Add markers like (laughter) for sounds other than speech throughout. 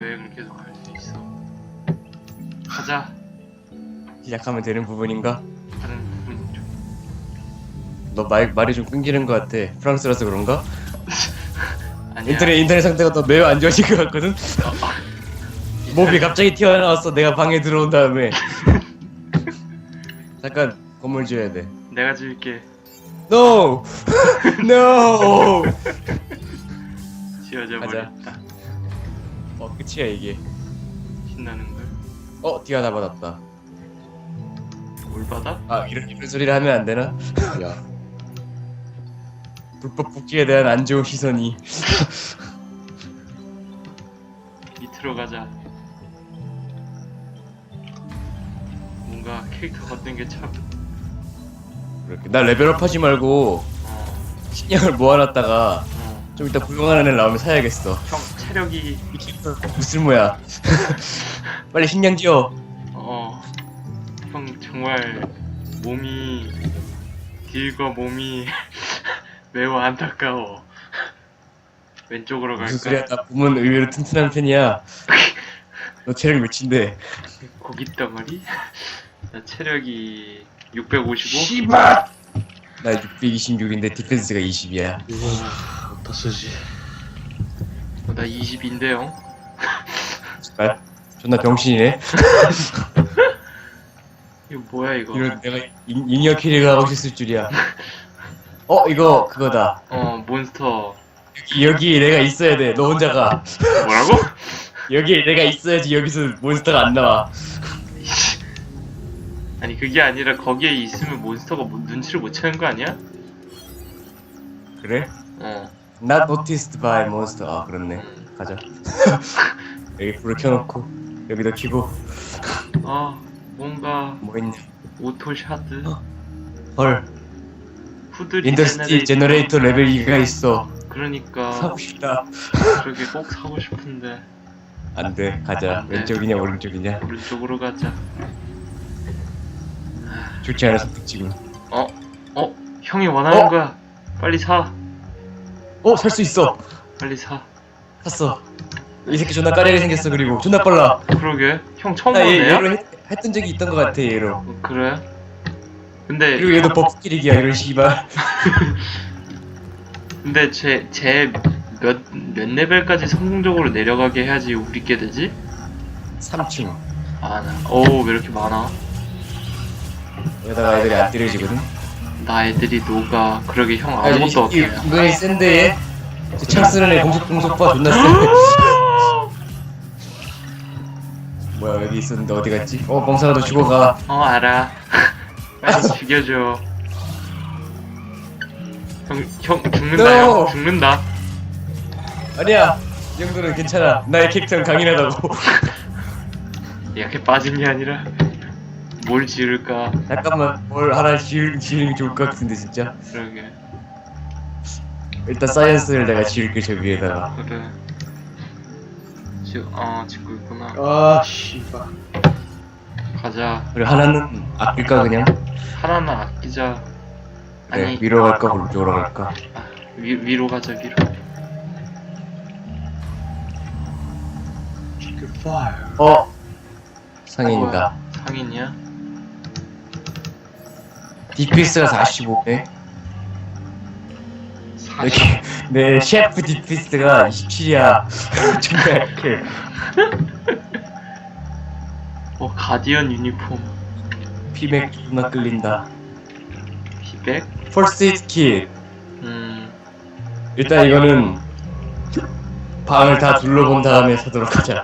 여행을 계속 할 수 있어. 가자. 시작하면 되는 부분인가? 다른 부분 좀. 너 말, 말이 좀 끊기는 것 같아 프랑스라서 그런가? (laughs) 아니야. 인터넷 인터넷 상태가 더 매우 안 좋아진 것 같거든? 몹이 갑자기 튀어나왔어 내가 방에 들어온 다음에 (laughs) 잠깐 건물 지어야 돼 내가 지을게. NO! (laughs) NO! 지어져 가자. 버렸다. 어 끝이야 이게 신나는 걸. 어 뒤가 다 받았다 뭘 받아? 아 이런, 이런 소리를 하면 안 되나? 야 불법 복지에 대한 안 좋은 시선이 (laughs) 밑으로 가자. 뭔가 캐릭터 같은 게 참. 그렇게 나 레벨업 하지 말고 어. 식량을 모아놨다가 어. 좀 이따 훌륭한 애를 나오면 사야겠어 형 체력이 이 캐릭터 무쓸모야 빨리 식량 지어 어. 형 정말 몸이 딜과 몸이 (laughs) 매우 안타까워. (laughs) 왼쪽으로 갈까? 무슨 소리야 나 보면 의외로 튼튼한 편이야 (laughs) 너 체력 몇인데 고기 덩어리? 나 체력이 655? 씨발 나 626인데 디펜스가 20이야 어디다 쓰지? 어, 나 20인데요. 아, 존나 병신이네 (laughs) 이거 뭐야 이거? 이런 내가 인, 잉여 캐릭을 하고 있을 줄이야 어 이거 그거다 어 몬스터 여기, 여기 내가 있어야 돼 너 혼자 가 뭐라고? (laughs) 여기 내가 있어야지 여기서 몬스터가 안 나와 (laughs) 아니 그게 아니라 거기에 있으면 몬스터가 뭐- 눈치를 못 채는 거 아니야? 그래? 어. Not noticed by monster 아 그렇네. 가자. (laughs) 여기 불을 켜놓고 여기도 켜고. 아 뭔가 뭐 있냐 오토 샤드? 헐. 후드리 인더스티 제너레이터. 레벨 2가 있어. 그러니까 사고 싶다. 그러게 꼭 사고 싶은데. 안돼. 가자. 네. 왼쪽이냐 오른쪽이냐? 오른쪽으로 가자. 좋지 않은 선택 지금. 어? 어? 형이 원하는 어? 거야. 빨리 사. 어 살 수 있어 빨리 사. 샀어 이 새끼 존나 까리하게 생겼어 그리고 존나 빨라 그러게. 형 처음 나 얘, 보네요? 얘로 했, 했던 적이 있던 것 같아 얘로 어, 그래? 근데 그리고 얘도 버프 끼리기야 이런 씨발 (laughs) 근데 제제몇몇 레벨까지 성공적으로 내려가게 해야지 우리 게 되지? 3층 아, 나. 어우, 왜 이렇게 많아? 여기다가 애들이 안 때려지거든 나 애들이 녹아. 그러게 형 아, 이 아무것도 없네. 은근히 센데 얘? 저창 쓰는 애 공속 공속파 존나 세 뭐야 여기 있었는데 어디 갔지? 어 멍상아 너 죽어가 어, 알아. (laughs) 빨리 죽여줘. 형, 형 죽는다, No. 형. 죽는다. 아니야 이 정도는 괜찮아 나의 캐릭터는 강인하다고 (laughs) 약해 빠진 게 아니라 뭘 지을까? 잠깐만 뭘 하나 지을, 지으는 게 좋을 것 같은데 진짜 그러게. 일단 사이언스를 내가 지을게 저 위에다가 그래. 지, 어, 짓고 있구나. 아 씨발. 가자. 그리고 하나는 아낄까 그냥? 하나는 아끼자. 그래 아니, 위로 갈까 오른쪽으로 갈까 아, 위, 위로 가자, 위로. Fire. 어 상인이다 상인이야? 디피스가 45네 이렇게 내 셰프 디피스가 27이야. 존나 약해 어, 가디언 유니폼. 피맥 존나 끌린다. 피백? 퍼스트 킷 음, 일단 이거는 방을 다 둘러본 다음에 사도록 하자.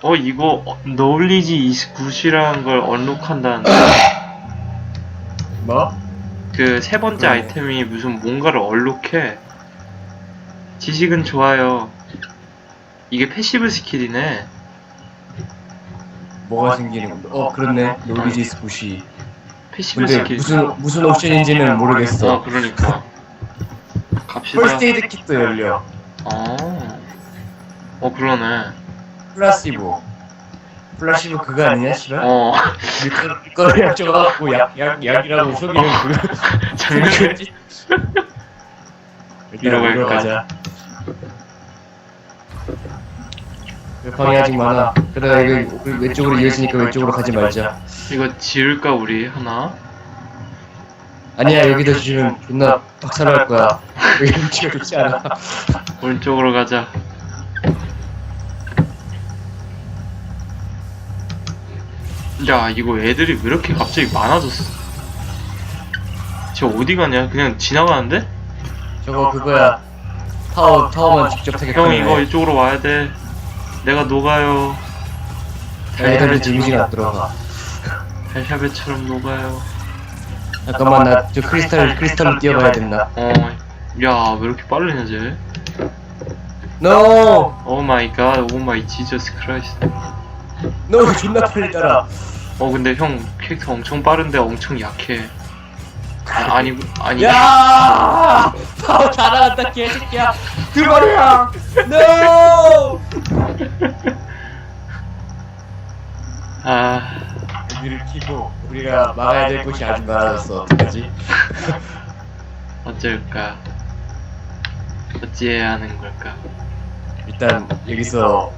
어, 이거, 어, 노울리지 29시라는 걸 언록한다는데. (laughs) 뭐? 그 세 번째 그러네. 아이템이 무슨 뭔가를 얼룩해. 지식은 좋아요. 이게 패시브 스킬이네. 뭐가 생기는 거? 어 그렇네 놀리지스 부시 패시브 근데 스킬. 무슨 무슨 옵션인지는 어, 모르겠어 그러니까. 갑시다. 퍼스트 에이드 킷도 열려 어. 어, 그러네. 플라시보 플라시보 그거 아니냐 씨발? 어. 밀가루 약 줘갖고 약, 약, 약이라고 속이는 (laughs) 그거 장난이지? 일단 위로 위로 갈까? 가자 왜 방이 아직 많아. 그러다 이거 왼쪽으로 이어지니까 왼쪽으로 가지 말자. 이거 지을까 우리 하나? 아니야 여기다 주시면 존나 박살날 거야. (laughs) 여기 위치가 좋지 않아. (laughs) 오른쪽으로 가자. 야 이거 애들이 왜 이렇게 갑자기 많아졌어? 쟤 어디 가냐? 그냥 지나가는데? 저거 그거야. 타워 타워만 직접 형 타격하는 이거 애. 이쪽으로 와야 돼. 내가 녹아요. 애들이 데미지가 안 들어가. 달샤베처럼 녹아요. 잠깐만 나 저 크리스탈 크리스탈로 뛰어가야 된다. 어, 야왜 이렇게 빠르냐 쟤? No! 오 마이 갓, 오 마이 No 존나 빨리 따라. 어 근데 형 캐릭터 엄청 빠른데 엄청 약해. 아, 아니 아니. 야! 타워 다 나갔다 개새끼야. 두 마리야. No! 아 여기를 키고 우리가 막아야 될 곳이 아주 많아졌어. 어떡하지? (laughs) 어쩔까? 어찌해야 하는 걸까? 일단 여기서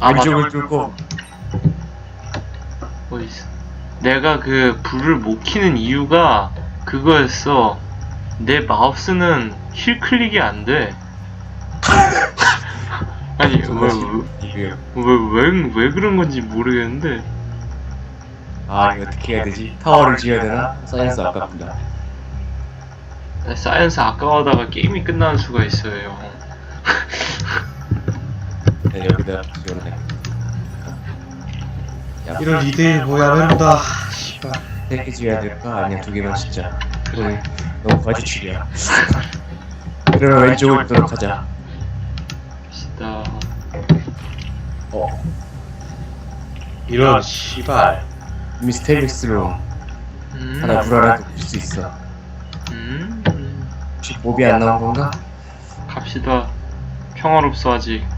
아 맞아. 왼쪽을 뚫고 뭐 있어? 내가 그 불을 못 켜는 이유가 그거였어. 내 마우스는 힐 클릭이 안 돼. (laughs) 아니 왜왜 왜 왜 그런 건지 모르겠는데. 아 이거 어떻게 해야 되지? 타워를 지어야 되나? 사이언스 아깝다. 사이언스 아까워하다가 게임이 끝나는 수가 있어요. 네, 여기다 지어네. 야, 이런 2대1 뭐야 맵다 씨발 세개 지어야 될까? 아니면 두 개만 진짜. 그래 너무 과지출이야. 그러면 왼쪽을 뚫도록 하자. 시다. 어, 이런 씨발 미스테리스로 음. 하나 불안하게 볼수 있어. 음. 혹시 몹이 안 나온 건가? 갑시다. 평화롭소 아직.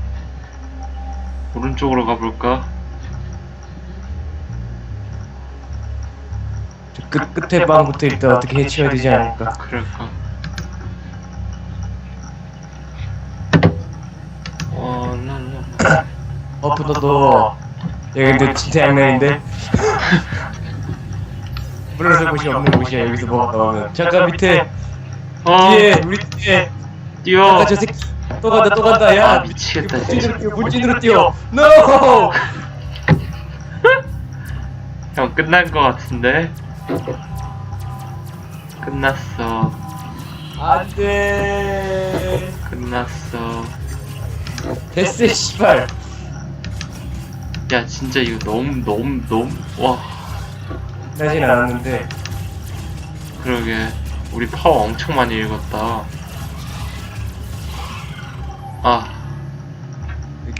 오른쪽으로 가볼까? 저 끝, 끝에 방부터 일단 어떻게 해치워야 되지 않을까? 그럴까? 어, 랄라. 어프 너도 여기 근데 진짜 양면인데? 물러설 곳이 없는 곳이야 여기서 뭐가 나오면 잠깐 밑에 어, 뒤에 우리 뒤에 뛰어. 아까 저 새끼 또 간다 또 간다 야 아, 미치겠다, 문진으로 뛰어 문진으로 뛰어 NO! (laughs) 형 끝난 거 같은데? 끝났어. 안돼 끝났어. 됐어 씨발 야, 진짜 이거 너무, 너무, 너무, 와. 나진 않았는데 그러게. 우리 파워 엄청 많이 읽었다.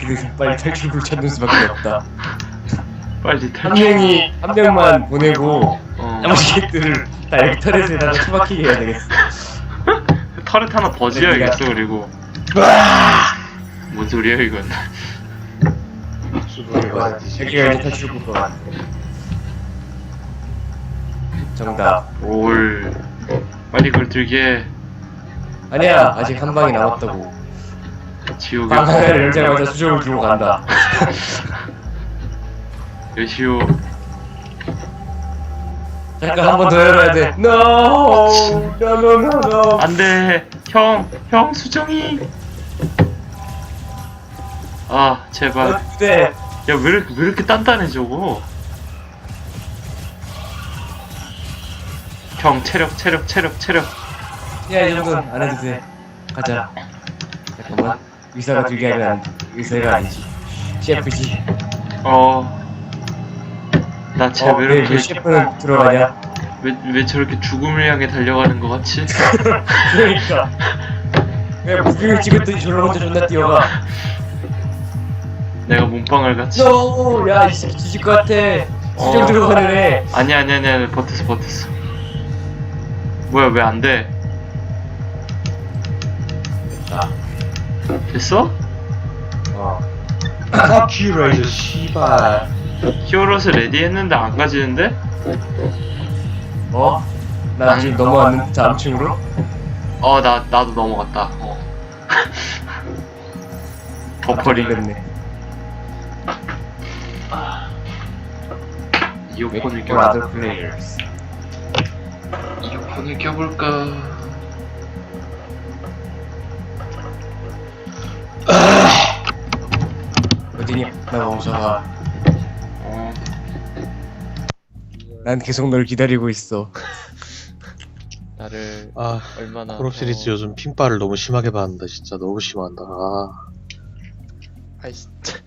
그래서 빨리 탈출구를 찾는 수밖에 없다 빨리 한 탈출. 명이 한 명만 보내고 어. 나머지 애들을 다 여기 터렛에다가 처박히게 해야 되겠어 (laughs) 터렛 하나 더 지어야겠어, 그리고. 뭔 소리야, 이건. 여기가 이제 것 같아 정답 올. 빨리 그걸 들게. 아니야 아직 한 방이 남았다고 지옥의 방 하나를 열자마자 수정을 주고 간다 (laughs) 여시오. 잠깐 한 번 더 열어야 돼 No No No No No 안 돼. 형, 형, 수정이. 아, 제발. 안돼 야, 왜 이렇게, 왜 이렇게 단단해, 저거? 형, 체력, 체력, 체력, 체력. 야 이 정도는 안 해도 돼 가자 잠깐만 의사가 하면 안 의사가 아니지 셰프지 어. 나쟤 어, 왜 이렇게, 왜 셰프는 들어가냐 왜, 왜 저렇게 죽음을 향해 달려가는 것 같지? (laughs) 그러니까 왜 무빙을 찍었더니 저로 먼저 존나 뛰어가 내가 몸빵을 같이. No! 야이 새끼 뒤질 것 같아 수정 어. 들어가는 애 아니야, 아니야, 아니야. 버텼어, 버텼어. 뭐야, 왜 안 돼? 아, 됐어? 어. fuck 이 씨발 히어로스 레디 했는데 안 가지는데? 어? 나 지금 넘어왔는데 다음 층으로? 어, 나, 나도 넘어갔다. 어. (laughs) 버퍼링 됐네. 이어폰을 껴볼까? 이어폰을 껴볼까? 어디냐? 나. 어, 난 계속 널 기다리고 있어. 나를 아 얼마나 콜옵 시리즈 더- 요즘 핑바를 너무 심하게 받는다 진짜 너무 심한다 아 아이 진짜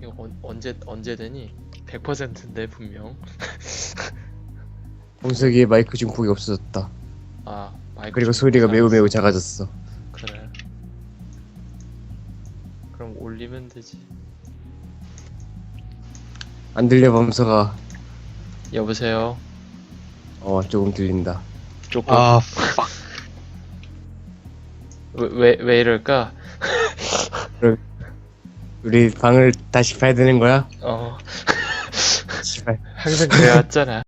이거 언, 언제 언제 되니? 100%인데 분명. (laughs) 홍석이의 마이크 중폭이 없어졌다. 아 마이크 그리고 좀 소리가 매우. 매우 작아졌어. 그래. 그럼 올리면 되지. 안 들려 범서가. 여보세요. 어 조금 들린다. 조금 아, 왜왜 왜 이럴까? 우리 방을 다시 봐야 되는 거야? 어 씨발. 항상 그래왔잖아.